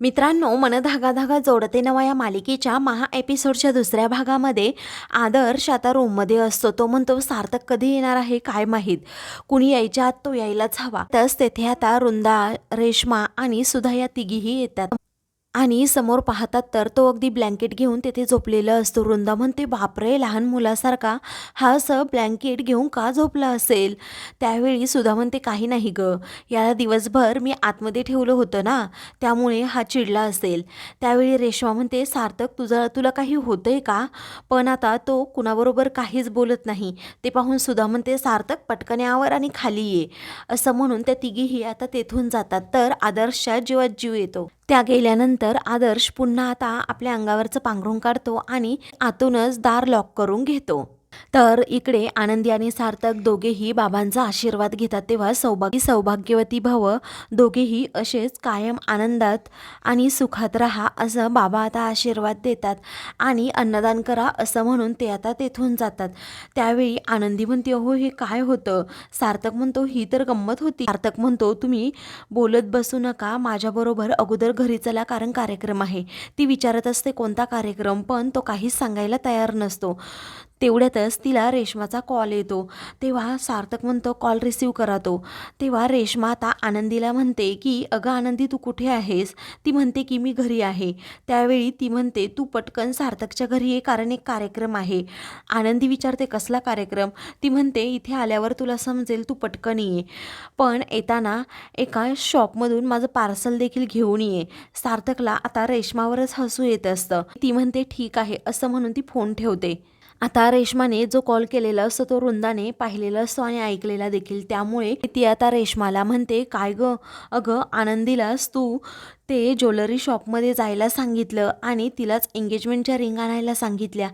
मित्रांनो मन धागा धागा जोडते नवा या मालिकेच्या महा एपिसोडच्या दुसऱ्या भागामध्ये. आदर्श आता रूममध्ये असतो. तो म्हणतो सार्थक कधी येणार आहे काय माहीत? कुणी यायच्या आत तो यायलाच हवा. तस तेथे आता रुंदा रेश्मा आणि सुधा या तिघीही येतात. आणि समोर पाहतात तर तो अगदी ब्लँकेट घेऊन तेथे झोपलेला असतो. वृंदा म्हणते बापरे लहान मुलासारखा हा असं ब्लँकेट घेऊन का झोपला असेल? त्यावेळी सुधा म्हणते काही नाही ग. याला दिवसभर मी आतमध्ये ठेवलं होतं ना त्यामुळे हा चिडला असेल. त्यावेळी रेश्मा म्हणते सार्थक तुझा तुला काही होतंय का? पण आता तो कुणाबरोबर काहीच बोलत नाही. ते पाहून सुधा म्हणते सार्थक पटकन आणि खाली ये. असं म्हणून त्या तिघीही आता तेथून जातात. तर आदर्शच्या जीवात जीव येतो. त्या गेल्यानंतर आदर्श पुन्हा आता आपल्या अंगावरचं पांघरून काढतो आणि आतूनच दार लॉक करून घेतो. तर इकडे आनंदी आणि सार्थक दोघेही बाबांचा आशीर्वाद घेतात तेव्हा सौभाग्य सौभाग्यवती भव दोघेही असेच कायम आनंदात आणि सुखात राहा असं बाबा आता आशीर्वाद देतात आणि अन्नदान करा असं म्हणून ते आता तेथून जातात. त्यावेळी आनंदी म्हणते अहो हे काय होतं सार्थक म्हणतो ही तर गंमत होती सार्थक म्हणतो तुम्ही बोलत बसू नका. माझ्याबरोबर अगोदर घरी चला कारण कार्यक्रम आहे ती विचारत असते कोणता कार्यक्रम पण तो काहीच सांगायला तयार नसतो. तेवढ्यातच तिला रेशमाचा कॉल येतो. तेव्हा सार्थक म्हणतो कॉल रिसीव करा तो. तेव्हा रेश्मा आता आनंदीला म्हणते की अगं आनंदी तू कुठे आहेस? ती म्हणते की मी घरी आहे. त्यावेळी ती म्हणते तू पटकन सार्थकच्या घरी ये कारण एक कार्यक्रम आहे. आनंदी विचारते कसला कार्यक्रम? ती म्हणते इथे आल्यावर तुला समजेल तू पटकन ये. पण येताना एका शॉपमधून माझं पार्सल देखील घेऊन ये. सार्थकला आता रेश्मावरच हसू येत असतं. ती म्हणते ठीक आहे असं म्हणून ती फोन ठेवते. आता रेश्माने जो कॉल केलेला असतो तो वृंदाने पाहिलेला असतो आणि ऐकलेला देखील. त्यामुळे ती आता रेश्माला म्हणते काय ग? अगं आनंदीलास तू ते ज्वेलरी शॉपमध्ये जायला सांगितलं आणि तिलाच एंगेजमेंटच्या रिंग आणायला सांगितल्या.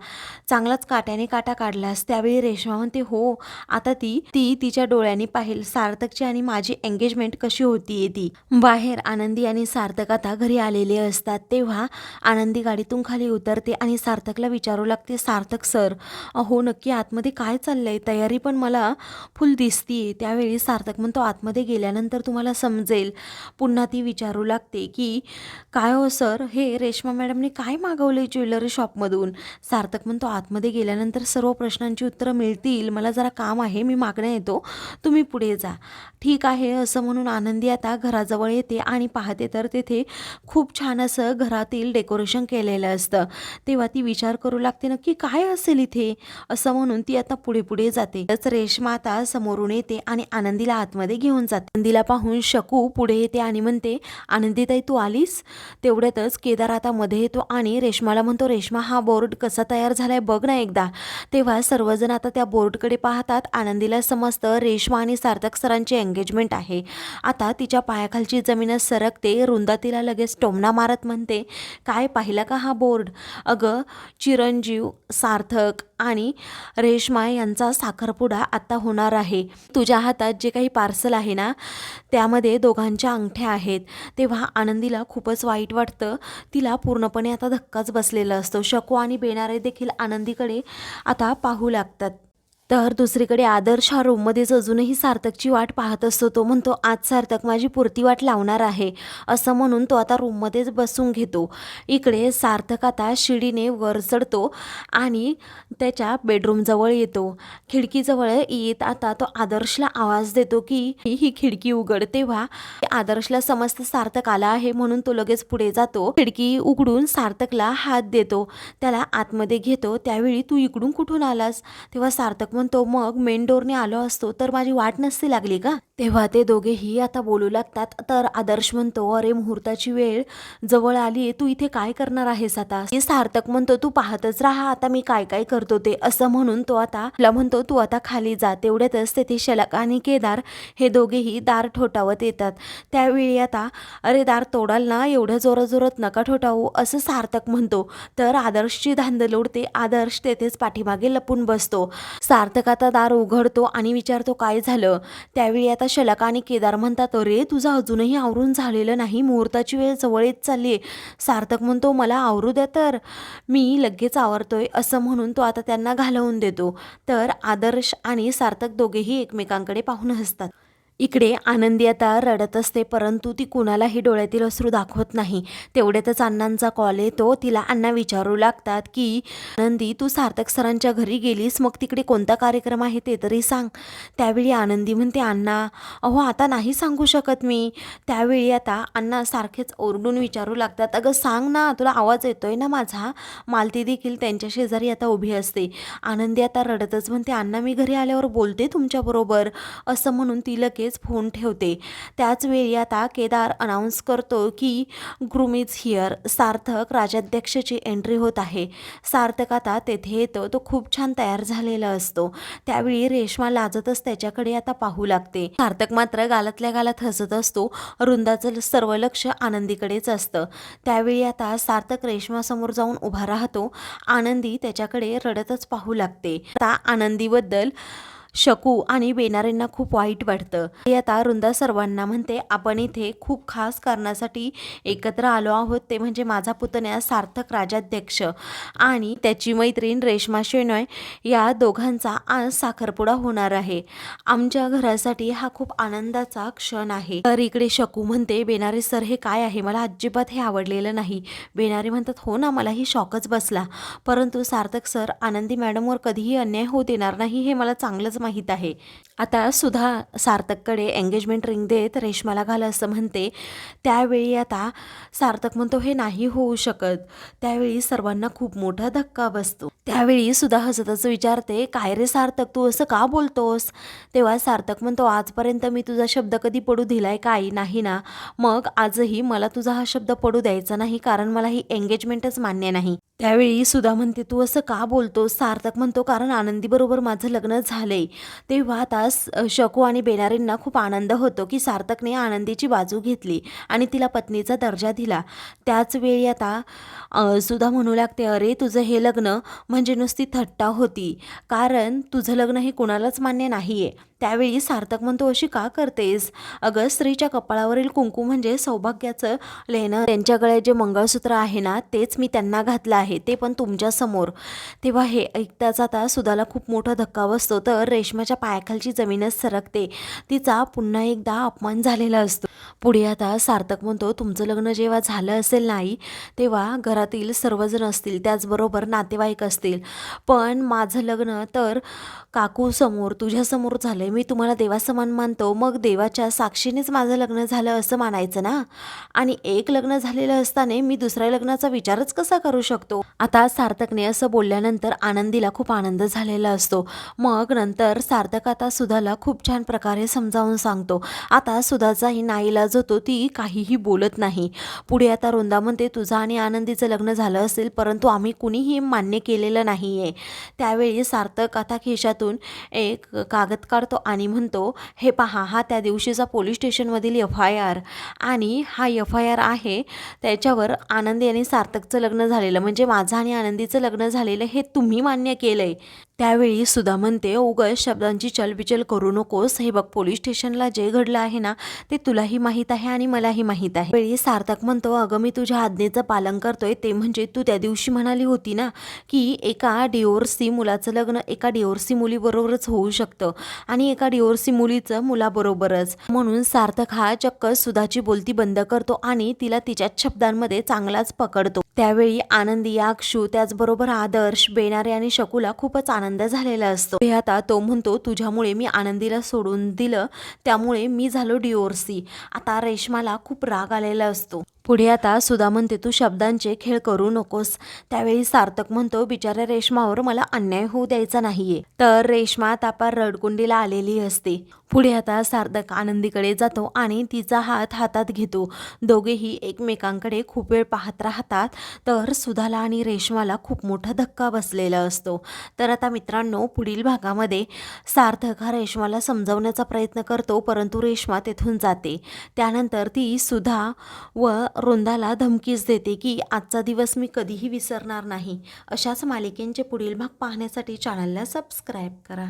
चांगलाच काट्याने काटा काढलास. त्यावेळी रेश्मा म्हणते हो आता ती ती तिच्या डोळ्यांनी पाहिल सार्थकची आणि माझी एंगेजमेंट कशी होतीये ती. बाहेर आनंदी आणि सार्थक आता घरी आलेले असतात. तेव्हा आनंदी गाडीतून खाली उतरते आणि सार्थकला विचारू लागते सार्थक सर हो नक्की आतमध्ये काय चाललंय? तयारी पण मला फुल दिसतीये. त्यावेळी सार्थक म्हणतो आतमध्ये गेल्यानंतर तुम्हाला समजेल. पुन्हा ती विचारू लागते की की काय हो सर? हे रेश्मा मॅडमने काय मागवले ज्वेलरी शॉपमधून? सार्थक म्हणतो आतमध्ये गेल्यानंतर सर्व प्रश्नांची उत्तरं मिळतील. मला जरा काम आहे मी मागण्या येतो. तुम्ही पुढे जा. ठीक आहे असं म्हणून आनंदी आता घराजवळ येते आणि पाहते तर तेथे खूप छान असं घरातील डेकोरेशन केलेलं असतं. तेव्हा ती विचार करू लागते नक्की काय असेल इथे? असं म्हणून ती आता पुढे पुढे जाते. तर रेश्मा आता समोरून येते आणि आनंदीला आतमध्ये घेऊन जाते. आनंदीला पाहून शकू पुढे येते आणि म्हणते आनंदीताई तू तू आलीस? तेवढ्यातच केदार आता मध्ये येतो आणि रेश्माला म्हणतो रेश्मा हा बोर्ड कसा तयार झालाय बघ ना एकदा. तेव्हा सर्वजण आता त्या बोर्डकडे पाहतात. आनंदीला समजतं रेश्मा आणि सार्थक सरांची एंगेजमेंट आहे. आता तिच्या पायाखालची जमीन सरकते रुंदा तिला लगेच टोमणा मारत म्हणते काय पाहिला का हा बोर्ड? अगं चिरंजीव सार्थक आणि रेश्मा यांचा साखरपुडा आता होणार आहे. तुझ्या हातात जे काही पार्सल आहे ना त्यामध्ये दोघांच्या अंगठ्या आहेत. तेव्हा आनंद आनंदीला खूपच वाईट वाटतं. तिला पूर्णपणे आता धक्काच बसलेला असतो. शकू आणि बेनारे देखील आनंदीकडे आता पाहू लागतात. तर दुसरीकडे आदर्श हा रूममध्येच अजूनही सार्थकची वाट पाहत असतो. तो म्हणतो आज सार्थक माझी पुरती वाट लावणार आहे. असं म्हणून तो आता रूममध्येच बसून घेतो. इकडे सार्थक आता शिडीने वर चढतो आणि त्याच्या बेडरूमजवळ येतो. खिडकीजवळ येत आता तो आदर्शला आवाज देतो की ही खिडकी उघड तेव्हा आदर्शला समजतं सार्थक आला आहे. म्हणून तो लगेच पुढे जातो. खिडकी उघडून सार्थकला हात देतो. त्याला आतमध्ये घेतो. त्यावेळी तू इकडून कुठून आलास? तेव्हा सार्थक म्हणतो मग मेन डोरने आलो असतो तर माझी वाट नसती लागली का? तेव्हा ते दोघेही आता बोलू लागतात. तर आदर्श म्हणतो अरे मुहूर्ताची वेळ जवळ आली तू इथे काय करणार आहेस आता? सार्थक म्हणतो तू पाहतच राहा आता मी काय काय करतो ते. असं म्हणून तो आता ला म्हणतो तू आता खाली जा तेवढ्यातच तेथे शलक आणि केदार हे दोघेही दार ठोठावत येतात. त्यावेळी आता अरे दार तोडाल ना एवढ्या जोराजोरात जोरात नका ठोठावू असं सार्थक म्हणतो. तर आदर्शची धांदल उडते आदर्श तेथेच पाठीमागे लपून बसतो. सार्थक आता दार उघडतो आणि विचारतो काय झालं? त्यावेळी आता शलका आणि केदार म्हणतात अरे तुझं अजूनही आवरून झालेलं नाही. मुहूर्ताची वेळ जवळ येत चालली आहे. सार्थक म्हणतो मला आवरू द्या तर. मी लगेच आवरतोय. असं म्हणून तो आता त्यांना घालवून देतो. तर आदर्श आणि सार्थक दोघेही एकमेकांकडे पाहून हसतात. इकडे आनंदी आता रडत असते परंतु ती कुणालाही डोळ्यातील अश्रू दाखवत नाही. तेवढ्यातच अण्णांचा कॉल येतो. तिला अण्णा विचारू लागतात की आनंदी तू सार्थक सरांच्या घरी गेलीस मग तिकडे कोणता कार्यक्रम आहे ते तरी सांग. त्यावेळी आनंदी म्हणते अण्णा अहो आता नाही सांगू शकत मी. त्यावेळी आता अण्णा सारखेच ओरडून विचारू लागतात अगं सांग ना तुला आवाज येतोय ना माझा. मालती देखील त्यांच्या शेजारी आता उभी असते. आनंदी आता रडतच म्हणते अण्णा मी घरी आल्यावर बोलते तुमच्याबरोबर असं म्हणून ती लगेच फोन ठेवते. त्याचवेळी आता केदार अनाऊन्स करतो की ग्रुम इज हिअर सार्थक राजाध्यक्षाची एंट्री होत आहे. सार्थक आता तेथे येतो. तो खूप छान तयार झालेला असतो. त्यावेळी रेश्मा लाजतच त्याच्याकडे आता पाहू लागते. सार्थक मात्र गालातल्या गालात हसत असतो. रुंदाचं सर्व लक्ष आनंदीकडेच असतं. त्यावेळी आता सार्थक रेश्मासमोर जाऊन उभा राहतो. आनंदी त्याच्याकडे रडतच पाहू लागते. आता आनंदीबद्दल शकू आणि बेनारेंना खूप वाईट वाटतं. ते आता रुंदा सर्वांना म्हणते आपण इथे खूप खास कारणासाठी एकत्र आलो आहोत. ते म्हणजे माझा पुतण्या सार्थक राजाध्यक्ष आणि त्याची मैत्रीण रेश्मा शेनॉय या दोघांचा आज साखरपुडा होणार आहे. आमच्या घरासाठी हा खूप आनंदाचा क्षण आहे. तर इकडे शकू म्हणते बेनारे सर हे काय आहे? मला अजिबात हे आवडलेलं नाही. बेनारे म्हणतात हो ना मलाही शॉकच बसला. परंतु सार्थक सर आनंदी मॅडमवर कधीही अन्याय होऊ देणार नाही हे मला चांगलंच माहीत आहे. आता सुधा सार्थककडे एंगेजमेंट रिंग देत रेशमाला घाल असं म्हणते. त्यावेळी आता सार्थक म्हणतो हे नाही होऊ शकत. त्यावेळी सर्वांना खूप मोठा धक्का बसतो. त्यावेळी सुद्धा हसतच विचारते काय रे सार्थक तू असं का बोलतोस? तेव्हा सार्थक म्हणतो आजपर्यंत मी तुझा शब्द कधी पडू दिलाय काही नाही ना. मग आजही मला तुझा हा शब्द पडू द्यायचा नाही कारण मला ही एंगेजमेंटच मान्य नाही. त्यावेळी सुधा म्हणते तू असं का बोलतोस? सार्थक म्हणतो कारण आनंदीबरोबर माझं लग्न झालंय. तेव्हा आता शकू आणि बेनारींना खूप आनंद होतो की सार्थकने आनंदीची बाजू घेतली आणि तिला पत्नीचा दर्जा दिला. त्याच वेळी आता सुद्धा सुधा म्हणू लागते अरे तुझं हे लग्न म्हणजे नुसती थट्टा होती. कारण तुझं लग्न हे कुणालाच मान्य नाही आहे त्यावेळी सार्थक म्हणतो अशी का करतेस? अगं स्त्रीच्या कपाळावरील कुंकू म्हणजे सौभाग्याचं लेणं. त्यांच्याकडे जे मंगळसूत्र आहे ना तेच मी त्यांना घातलं आहे. ते पण तुमच्यासमोर तेव्हा हे ऐकताच आता सुधाला खूप मोठा धक्का बसतो. तर रेशमाच्या पायाखालची जमीनच सरकते. तिचा पुन्हा एकदा अपमान झालेला असतो. पुढे आता सार्थक म्हणतो तुमचं लग्न जेव्हा झालं असेल नाही तेव्हा घरातील सर्वजण असतील त्याचबरोबर नातेवाईक असतील. पण माझं लग्न तर काकूसमोर तुझ्यासमोर झालं आहे मी तुम्हाला देवासमान मानतो. मग देवाच्या साक्षीनेच माझं लग्न झालं असं मानायचं ना? आणि एक लग्न झालेलं असताना मी दुसऱ्या लग्नाचा विचारच कसा करू शकतो? आता सार्थकने असं बोलल्यानंतर आनंदीला खूप आनंद झालेला असतो. मग नंतर सार्थक आता सुधाला खूप छान प्रकारे समजावून सांगतो. आता सुधाचाही नाईलाज होतो ती काहीही बोलत नाही. पुढे आता रुंदामध्ये म्हणते तुझं आणि आनंदीचं लग्न झालं असेल परंतु आम्ही कुणीही मान्य केलेलं नाही आहे त्यावेळी सार्थक आता खिशातून एक कागद काढतो आणि म्हणतो हे पहा हा त्या दिवशीचा पोलीस स्टेशनमधील एफ आय आर आणि हा एफ आय आर आहे त्याच्यावर आनंदी आणि सार्थकचं लग्न झालेलं. म्हणजे माझं आणि आनंदीचं लग्न झालेलं हे तुम्ही मान्य केलं आहे त्यावेळी सुधा म्हणते उगस शब्दांची चलबिचल करू नकोस. हे बघ पोलीस स्टेशनला जे घडलं आहे ना ते तुलाही माहीत आहे आणि मलाही माहीत आहे. वेळी सार्थक म्हणतो अगं मी तुझ्या आज्ञेचं पालन करतोय. ते म्हणजे तू त्या दिवशी म्हणाली होती ना की एका डिओर्सी मुलाचं लग्न एका डिओर्सी मुलीबरोबरच होऊ शकतं आणि एका डिओर्सी मुलीचं मुलाबरोबरच. म्हणून सार्थक हा चक्क सुधाची बोलती बंद करतो आणि तिला तिच्याच शब्दांमध्ये चांगलाच पकडतो. त्यावेळी आनंदी अक्षू त्याचबरोबर आदर्श बेनारे आणि शकूला खूपच आनंद आनंद झालेला असतो. हे आता तो म्हणतो तुझ्यामुळे मी आनंदीला सोडून दिलं त्यामुळे मी झालो डिओरसी आता रेशमाला खूप राग आलेला असतो. पुढे आता सुधा म्हणते तू शब्दांचे खेळ करू नकोस. त्यावेळी सार्थक म्हणतो बिचाऱ्या रेशमावर मला अन्याय होऊ द्यायचा नाहीये. तर रेशमा तापार रडकुंडीला आलेली असते. पुढे आता सार्थक आनंदीकडे जातो आणि तिचा हात हातात घेतो. दोघेही एकमेकांकडे खूप वेळ पाहत राहतात. तर सुधाला आणि रेशमाला खूप मोठा धक्का बसलेला असतो. तर आता मित्रांनो पुढील भागामध्ये सार्थक हा रेशमाला समजावण्याचा प्रयत्न करतो परंतु रेशमा तेथून जाते. त्यानंतर ती सुधा व वृंदाला धमकीच देते की आजचा दिवस मी कधीही विसरणार नाही. अशाच मालिकेंचे पुढील भाग पाहण्यासाठी चॅनलला सबस्क्राईब करा.